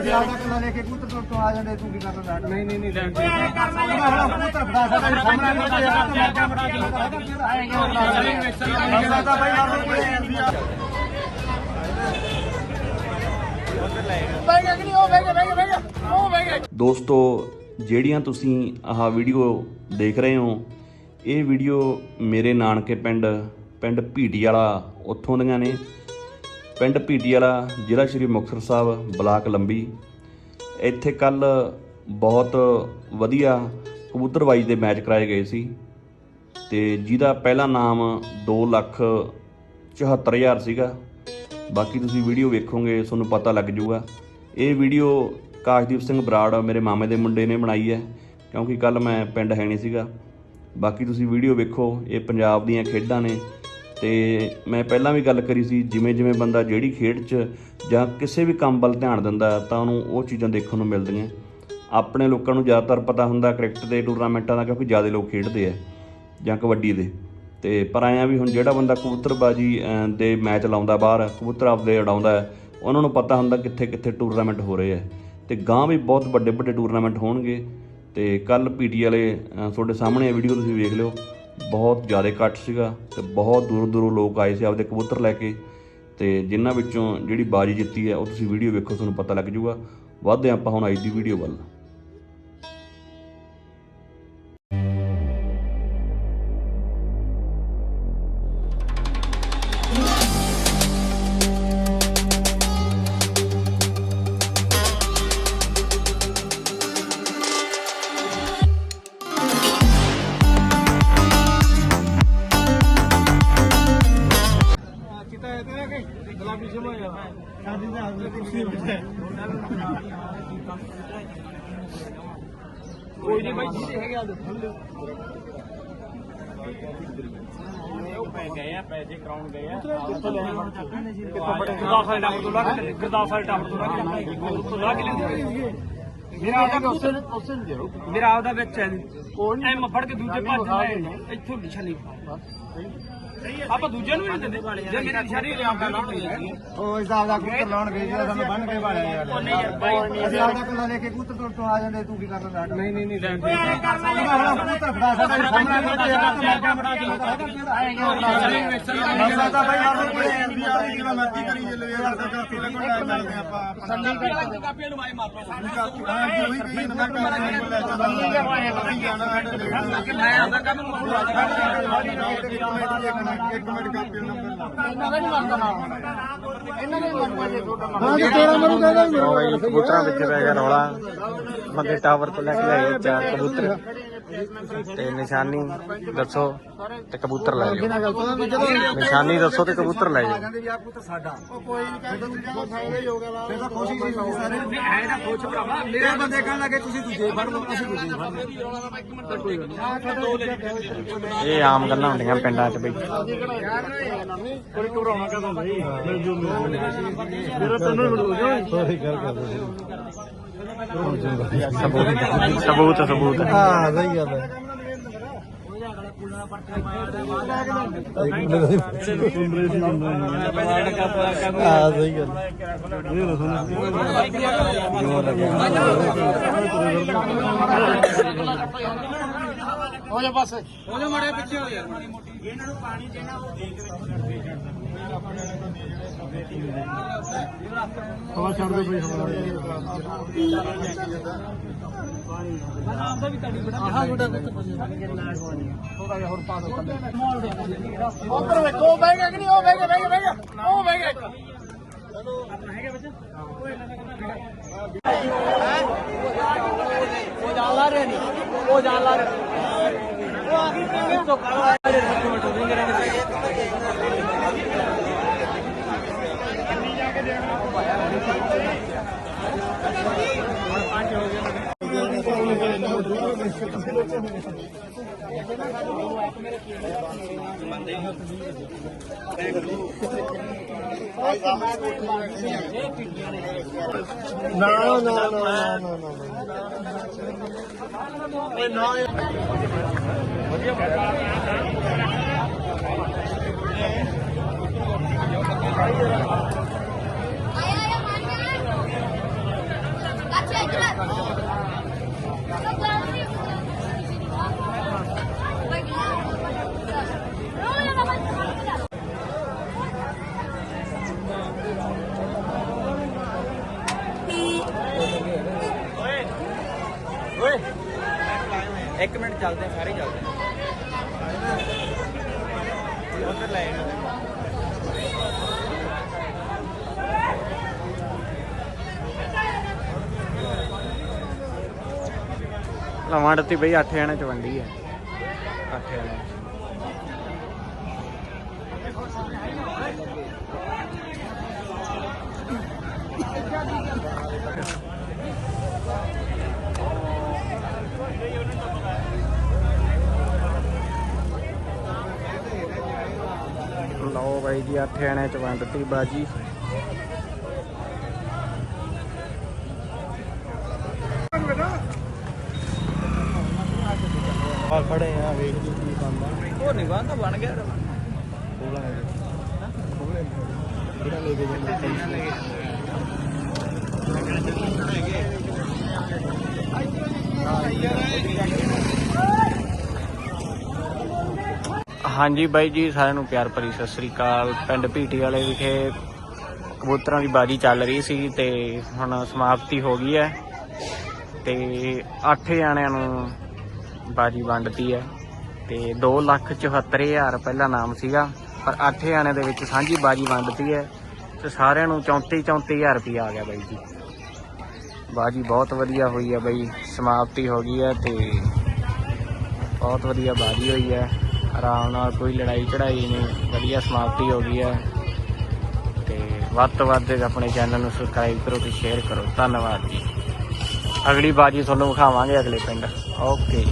ਜ਼ਿਆਦਾ ਕੱਲਾ ਲੈ ਕੇ ਕਬੂਤਰ ਤੋਂ- ਤੋਂ ਆ ਜਾਂਦੇ ਤੂੰ ਕੀ ਕਰਨਾ ਡਾਟ ਨਹੀਂ ਨਹੀਂ ਨਹੀਂ ਲੈਣ ਕਬੂਤਰ ਫੜਾ ਸਕਦਾ ਸਾਹਮਣੇ ਬੱਚੇ ਆ ਤਾਂ ਮੈਂ ਕੈਮਰਾ ਕੀ ਤਾਂ ਭਾਈ ਮਾਰੋ ਕੋਲੇ ਆਂਦੀ ਆ ਦੋਸਤੋ ਜਿਹੜੀਆਂ ਤੁਸੀਂ ਆਹ ਵੀਡੀਓ ਦੇਖ ਰਹੇ ਹੋ ਇਹ ਵੀਡੀਓ ਮੇਰੇ ਨਾਨਕੇ ਪਿੰਡ ਪਿੰਡ ਭੀਟੀ ਵਾਲਾ ਉੱਥੋਂ ਦੀਆਂ ਨੇ ਪਿੰਡ ਭੀਟੀ ਵਾਲਾ ਜ਼ਿਲ੍ਹਾ ਸ਼੍ਰੀ ਮੁਕਤਸਰ ਸਾਹਿਬ, ਬਲਾਕ ਲੰਬੀ। ਇੱਥੇ ਕੱਲ ਬਹੁਤ ਵਧੀਆ ਕਬੂਤਰਬਾਜੀ ਦੇ ਮੈਚ ਕਰਾਏ ਗਏ ਸੀ ਤੇ ਜਿਹਦਾ ਪਹਿਲਾ ਨਾਮ 2 ਲੱਖ 74000 ਸੀਗਾ। ਬਾਕੀ ਤੁਸੀਂ ਵੀਡੀਓ ਵੇਖੋਗੇ, ਤੁਹਾਨੂੰ ਪਤਾ ਲੱਗ ਜਾਊਗਾ। ਇਹ ਵੀਡੀਓ ਕਾਸ਼ਦੀਪ ਸਿੰਘ ਬਰਾੜ, ਮੇਰੇ ਮਾਮੇ ਦੇ ਮੁੰਡੇ ਨੇ ਬਣਾਈ ਹੈ, ਕਿਉਂਕਿ ਕੱਲ ਮੈਂ ਪਿੰਡ ਹੈ ਨਹੀਂ ਸੀਗਾ। ਬਾਕੀ ਤੁਸੀਂ ਵੀਡੀਓ ਵੇਖੋ, ਇਹ ਪੰਜਾਬ ਦੀਆਂ ਖੇਡਾਂ ਨੇ। ਤੇ ਮੈਂ ਪਹਿਲਾਂ ਵੀ ਗੱਲ ਕਰੀ ਸੀ, ਜਿਵੇਂ ਜਿਵੇਂ ਬੰਦਾ ਜਿਹੜੀ ਖੇਡ 'ਚ ਜਾਂ ਕਿਸੇ ਵੀ ਕੰਮ ਵੱਲ ਧਿਆਨ ਦਿੰਦਾ, ਤਾਂ ਉਹਨੂੰ ਉਹ ਚੀਜ਼ਾਂ ਦੇਖਣ ਨੂੰ ਮਿਲਦੀਆਂ। ਆਪਣੇ ਲੋਕਾਂ ਨੂੰ ਜ਼ਿਆਦਾਤਰ ਪਤਾ ਹੁੰਦਾ ਕ੍ਰਿਕਟ ਦੇ ਟੂਰਨਾਮੈਂਟਾਂ ਦਾ, ਕਿਉਂਕਿ ਜ਼ਿਆਦਾ ਲੋਕ ਖੇਡਦੇ ਆ, ਜਾਂ ਕਬੱਡੀ ਦੇ। ਤੇ ਪਰ ਆਇਆ ਵੀ ਹੁਣ ਜਿਹੜਾ ਬੰਦਾ ਕਬੂਤਰਬਾਜੀ ਦੇ ਮੈਚ ਲਾਉਂਦਾ ਬਾਹਰ, ਕਬੂਤਰ ਆਪਦੇ ਉਡਾਉਂਦਾ, ਉਹਨਾਂ ਨੂੰ ਪਤਾ ਹੁੰਦਾ ਕਿੱਥੇ ਕਿੱਥੇ ਟੂਰਨਾਮੈਂਟ ਹੋ ਰਹੇ ਆ। ਤੇ ਗਾਂ ਵੀ ਬਹੁਤ ਵੱਡੇ ਵੱਡੇ ਟੂਰਨਾਮੈਂਟ ਹੋਣਗੇ। ਤੇ ਕੱਲ ਪੀਟੀ ਵਾਲੇ ਤੁਹਾਡੇ ਸਾਹਮਣੇ ਵੀਡੀਓ, ਤੁਸੀਂ ਵੇਖ ਲਿਓ। ਬਹੁਤ ਜ਼ਿਆਦਾ ਇਕੱਠ ਸੀਗਾ ਤੇ ਬਹੁਤ ਦੂਰੋਂ ਦੂਰੋਂ ਲੋਕ ਆਏ ਸੀ ਆਪਦੇ ਕਬੂਤਰ ਲੈ ਕੇ ਤੇ ਜਿਨ੍ਹਾਂ ਵਿੱਚੋਂ ਜਿਹੜੀ ਬਾਜੀ ਜਿੱਤੀ ਹੈ ਉਹ ਤੁਸੀਂ ਵੀਡੀਓ ਵੇਖੋ, ਤੁਹਾਨੂੰ ਪਤਾ ਲੱਗ ਜਾਊਗਾ। ਵੱਧਦੇ ਆਪਾਂ ਹੁਣ ਅੱਜ ਦੀ ਵੀਡੀਓ ਵੱਲ। ਆ ਸ਼ਾਦੀ ਦੇ ਹਾਜ਼ਰ ਕੁਰਸੀ ਬਿਠੇ ਕੋਈ ਨਹੀਂ ਬਾਈ ਜੀ ਹੈਗੇ ਆ ਗਏ ਆ ਪੈਸੇ ਕਰਾਉਣ ਗਏ ਆ। ਗੁਰਦਾਸ ਵਾਲੇ ਟਾਵਰ ਤੋਂ ਕੇ ਗੁਰਦਾਸ ਟਾਵਰ ਤੋਂ ਲਾ ਕੇ ਲੈਂਦੇ ਮੇਰਾ ਆਪਦਾ ਉਸੇ ਉਸੇ ਦਿਓ। ਮੇਰਾ ਆਪਦਾ ਵਿੱਚ ਹੈ ਕੋਈ ਐ ਫੜ ਕੇ ਦੂਜੇ ਭੱਜ ਲੈ ਇੱਥੋਂ ਨਿਸ਼ਾਨੀ ਆਪਾਂ ਦੂਜੇ ਨੂੰ ਵੀ ਨਹੀਂ ਦਿੰਦੇ ਜੇ ਮੇਰੀ ਨਿਸ਼ਾਨੀ ਲਿਆਉਂਦਾ ਨਾ ਉਹ ਹਿਸਾਬ ਦਾ ਕਬੂਤਰ ਲਾਉਣ ਗਏ ਜਿਹੜਾ ਸਾਨੂੰ ਬੰਨ ਕੇ ਵਾਲਿਆ ਯਾਰ ਅਸੀਂ ਆਪਦਾ ਕੱਲਾ ਲੈ ਕੇ ਕਬੂਤਰ ਤੋਂ- ਤੋਂ ਆ ਜਾਂਦੇ ਤੂੰ ਕੀ ਕਰਨਾ ਡਾਟ ਨਹੀਂ ਨਹੀਂ ਨਹੀਂ ਲੈਣ ਕਬੂਤਰ ਫੜਾ ਸਕਦਾ ਸਾਹਮਣੇ ਬੱਚੇ ਆ ਤਾਂ ਮੈਂ ਕੈਮਰਾ ਕੀ ਤਾਂ ਭਾਈ ਮਾਰੋ ਕੋਲੇ ਆਂਦੀ ਆ ਜਿਹੜਾ ਮਰਜ਼ੀ ਕਰੀ ਚੱਲੇ ਯਾਰ ਸਰਕਾਰ ਤੇ ਲੱਗਣ ਲੱਗ ਜਾਂਦੇ ਆਪਾਂ ਸੰਡੀ ਕਰਕੇ ਕਾਪੀਆਂ ਨੂੰ ਮਾਈ ਮਾਰ ਲਓ ਹਾਂ ਜੀ ਉਹੀ ਕਹੀ ਨਾ ਕਰ ਲੈ ਚੱਲਾਂਗੇ ਮੈਂ ਆਦਾ ਕੰਮ ਨੂੰ ਇੱਕ ਮਿੰਟ ਕਾਪੀ ਨੰਬਰ ਭਾਈ ਕਬੂਤਰਾਂ ਵਿੱਚ ਪੈ ਗਿਆ ਰੌਲਾ। ਬੰਦੇ ਟਾਵਰ ਤੋਂ ਲੈ ਕੇ ਆਏ ਚਾਰ ਕਬੂਤਰ। ਤੇ ਨਿਸ਼ਾਨੀ ਦੱਸੋ ਤੇ ਕਬੂਤਰ ਲੈ ਜਾਓ ਨਿਸ਼ਾਨੀ ਦੱਸੋ ਤੇ ਕਬੂਤਰ ਲੈ ਜਾਓ ਕਹਿੰਦੇ ਵੀ ਆ ਪੁੱਤ ਸਾਡਾ ਉਹ ਕੋਈ ਨਹੀਂ ਕਹਿੰਦਾ ਤੁਸੀਂ ਫਾਇਦਾ ਹੀ ਹੋ ਗਿਆ ਫਿਰ ਤਾਂ ਖੁਸ਼ੀ ਸੀ ਸਾਰੇ। ਐ ਨਾ ਪੁੱਛ ਭਰਾਵਾ ਮੇਰੇ ਬੰਦੇ ਕਹਿਣ ਲੱਗੇ ਤੁਸੀਂ ਦੂਜੇ ਫੜ ਲਓ ਅਸੀਂ ਦੂਜੇ ਫੜ ਲਓ। ਇਹ ਆਮ ਗੱਲਾਂ ਹੁੰਦੀਆਂ ਪਿੰਡਾਂ 'ਚ ਬਈ। ਕੋਈ ਘਬਰਾਉਣਾ ਕਦੋਂ ਨਹੀਂ ਮੇਰਾ ਤੈਨੂੰ ਹੀ ਮਿਲੂ ਸਬੂਤ ਸਬੂਤ ਸਬੂਤ ਹਾਂ। ਸਹੀ ਗੱਲ ਹੈ। ਹਾਂ ਸਹੀ ਗੱਲ ਹੋ। ਜਾ ਬਸ। ਹੋ ਜਾ ਮਾੜੇ ਪਿੱਛੇ ਹੋ ਯਾਰ ਹਵਾ ਛੱਡ ਦੇ ਬਈ ਆਪਦਾ ਵੀ ਤੁਹਾਡੀ ਬੜਾ ਆਹ ਛੋਟਾ ਥੋੜਾ ਜਿਹਾ ਹੋਰ ਪਾ ਦੋ ਉਧਰ ਵੇਖੋ ਬਹਿ ਗਿਆ ਕਿ ਨਹੀਂ ਉਹ ਬਹਿ ਗਿਆ ਬਹਿ ਗਿਆ ਬਹਿ ਗਿਆ ਉਹ ਬਹਿ ਗਿਆ ਆਪਣਾ ਹੈਗਾ ਵਿੱਚ ਉਹ ਜਾਣ ਲਾ ਰਿਹਾ ਨਹੀਂ ਉਹ ਜਾਣ ਲਾ ਰਿਹਾ ਉਹ ਆ ਗਈ ਤੋਂ ਕਾਲਾ ਨਾ ਨਾ ਨਾ ਨਾ ਨਾ ਓਏ ਨਾ ਇੱਕ ਮਿੰਟ ਚੱਲਦੇ ਆ ਸਾਰੇ ਚੱਲਦੇ ਉਧਰ ਲੈ ਲਵਾਂਡਤੀ ਬਈ 8 ਜਣੇ ਚ ਵੰਡੀ ਹੈ 8 ਜਣੇ ਲਓ ਬਾਈ ਜੀ 8 ਜਣੇ ਚ ਵੰਡਤੀ ਬਾਜੀ। ਆ ਖੜੇ ਆ ਵੇਖ ਜੀ ਕੀ ਬੰਦਾ ਉਹ ਨਹੀਂ ਬੰਦਾ ਬਣ ਗਿਆ। ਕੋਲਾ ਹੈ ਕੋਲੇ ਜਿਹੜਾ ਲੈ ਕੇ ਜਾਂਦਾ ਹਾਂਜੀ ਬਾਈ ਜੀ, ਸਾਰਿਆਂ ਨੂੰ ਪਿਆਰ ਭਰੀ ਸਤਿ ਸ੍ਰੀ ਅਕਾਲ। ਪਿੰਡ ਭੀਟੀ ਵਾਲੇ ਵਿਖੇ ਕਬੂਤਰਾਂ ਦੀ ਬਾਜੀ ਚੱਲ ਰਹੀ ਸੀ ਤੇ ਹੁਣ ਸਮਾਪਤੀ ਹੋ ਗਈ ਹੈ ਤੇ 8 ਜਣਿਆਂ ਨੂੰ ਬਾਜੀ ਵੰਡਤੀ ਹੈ ਤੇ 274000 ਪਹਿਲਾ ਨਾਮ ਸੀਗਾ, ਪਰ 8 ਜਣਿਆਂ ਦੇ ਵਿੱਚ ਸਾਂਝੀ ਬਾਜੀ ਵੰਡਤੀ ਹੈ ਤੇ ਸਾਰਿਆਂ ਨੂੰ 34 34000 ਰੁਪਇਆ ਆ ਗਿਆ ਬਾਈ ਜੀ। ਬਾਜੀ ਬਹੁਤ ਵਧੀਆ ਹੋਈ ਹੈ ਬਾਈ, ਸਮਾਪਤੀ ਹੋ ਗਈ ਹੈ ਤੇ ਬਹੁਤ ਵਧੀਆ ਬਾਜੀ ਹੋਈ ਹੈ। ਆਰਾਮ ਨਾਲ ਕੋਈ ਲੜਾਈ ਚੜਾਈ ਨਹੀਂ, ਵਧੀਆ ਸਮਾਪਤੀ ਹੋ ਗਈ ਹੈ। ਤੇ ਵੱਧ ਤੋਂ ਵੱਧ ਆਪਣੇ ਚੈਨਲ ਨੂੰ ਸਬਸਕ੍ਰਾਈਬ ਕਰੋ ਤੇ ਸ਼ੇਅਰ ਕਰੋ। ਧੰਨਵਾਦ ਜੀ। ਅਗਲੀ ਬਾਜੀ ਤੁਹਾਨੂੰ ਵਿਖਾਵਾਂਗੇ ਅਗਲੇ ਪਿੰਡ। ਓਕੇ